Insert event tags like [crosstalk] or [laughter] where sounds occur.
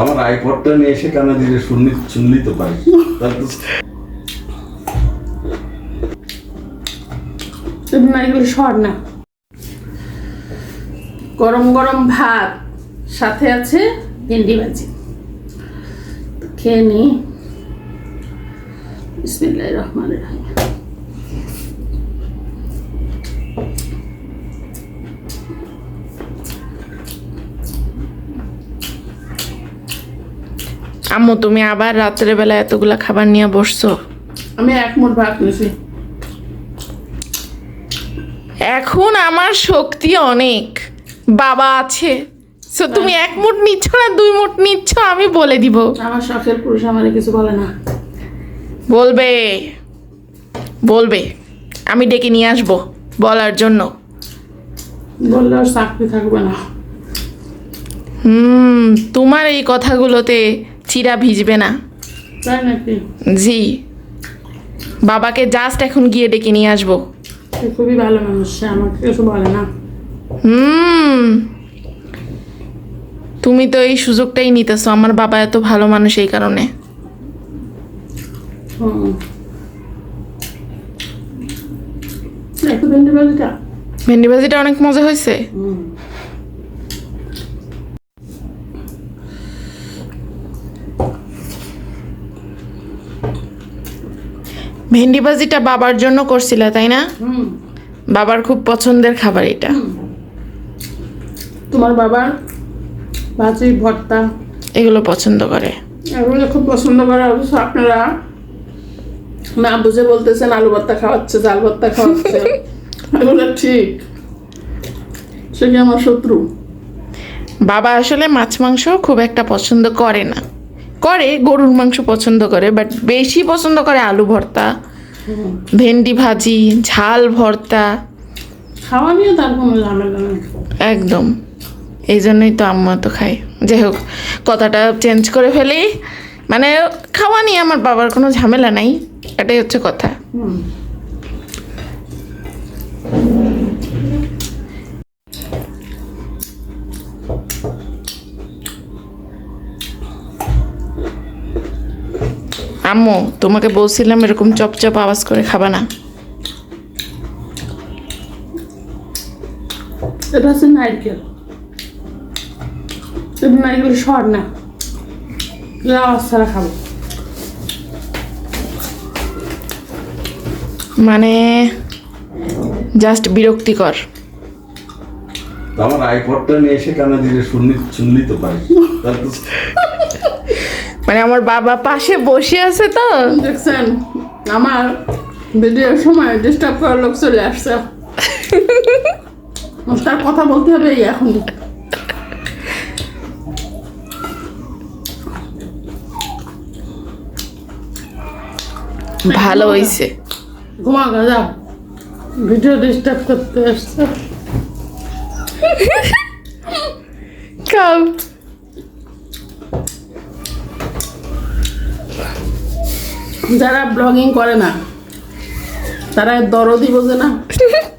আমার আইপডটা নিয়ে এসে কানে দিলে শুনলি শুনলি তো পারি তাহলে তো তুমি না এগুলো সর না। গরম গরম ভাত, সাথে আছে ভেন্ডি ভাজি। খেয়ে নি। বিসমিল্লাহির রহমানির রহিম। আম্মু তুমি আবার রাত্রে বেলা এতগুলা খাবার নিয়ে বসছো। আমি এক মুঠ ভাত নিছি। এখন আমার শক্তি অনেক। বাবা আছে। সো তুমি এক মুঠ নিচ্ছ না দুই মুঠ নিচ্ছ আমি বলে দিব। আমার শখের পুরুষ আমার কিছু বলে না। বলবে। বলবে। আমি ডেকে নিয়ে আসব বলার জন্য। বললে আর চাকরি থাকবে না। হুম তোমার এই কথাগুলোতে চিরা ভিজবে না। জি। বাবাকে জাস্ট এখন গিয়ে ডেকে নিয়ে আসব। খুবই ভালো মানুষ আমাকে কিছু বলে না। হুম। তুমি তো এই সুযোগটাই নিতেছো আমার বাবা এত ভালো মানুষ এই কারণে। ভেন্ডি ভাজিটা অনেক মজা হয়েছে। ভেন্ডি ভাজিটা বাবার জন্য করছিলা তাই না? বাবার খুব পছন্দের খাবার এটা। তোমার বাবার ভাজি ভর্তা। এগুলো পছন্দ করে। এগুলো খুব পছন্দ করে অবশ্য আপনারা না বুঝে বলতেছেন আলু ভর্তা খাওয়াচ্ছে জাল ভর্তা খাওয়াচ্ছে। [laughs] এগুলো ঠিক। সে কি আমার শত্রু? বাবা আসলে মাছ মাংস খুব একটা পছন্দ করে না। করে গরুর মাংস পছন্দ করে বাট বেশি পছন্দ করে আলু ভর্তা ভেন্ডি ভাজি ঝাল ভর্তা। খাওয়া নিয়ে তার কোনো ঝামেলা নেই। একদম। এই জন্যই তো আম্মা তো খাই যাই হোক কথাটা চেঞ্জ করে ফেলি। মানে খাওয়া নিয়ে আমার বাবার কোনো ঝামেলা নাই এটাই হচ্ছে কথা। আম্মু তোমাকে বলছিলাম এরকম চপচপ আওয়াজ করে খাবা না। এটা হচ্ছে নারকেল। তুমি নারকেল সর না। আওয়াজ ছাড়া খাব। মানে জাস্ট বিরক্তিকর। আমার আইপডটা নিয়ে এসে কানে দিলে শুনলি শুনলি তো পারি মানে আমার বাবা পাশে বসে আছে তো। দেখছেন আমার ভিডিওর সময় ডিস্টার্ব করার লোক চলে আসছে। তার কথা বলতে হবে এখন। ভালো হইছে। ঘুমা গা যাও ভিডিও ডিস্টার্ব করতে আসছে। খাও যারা ব্লগিং করে না তারা দরদই বোঝে না। [laughs]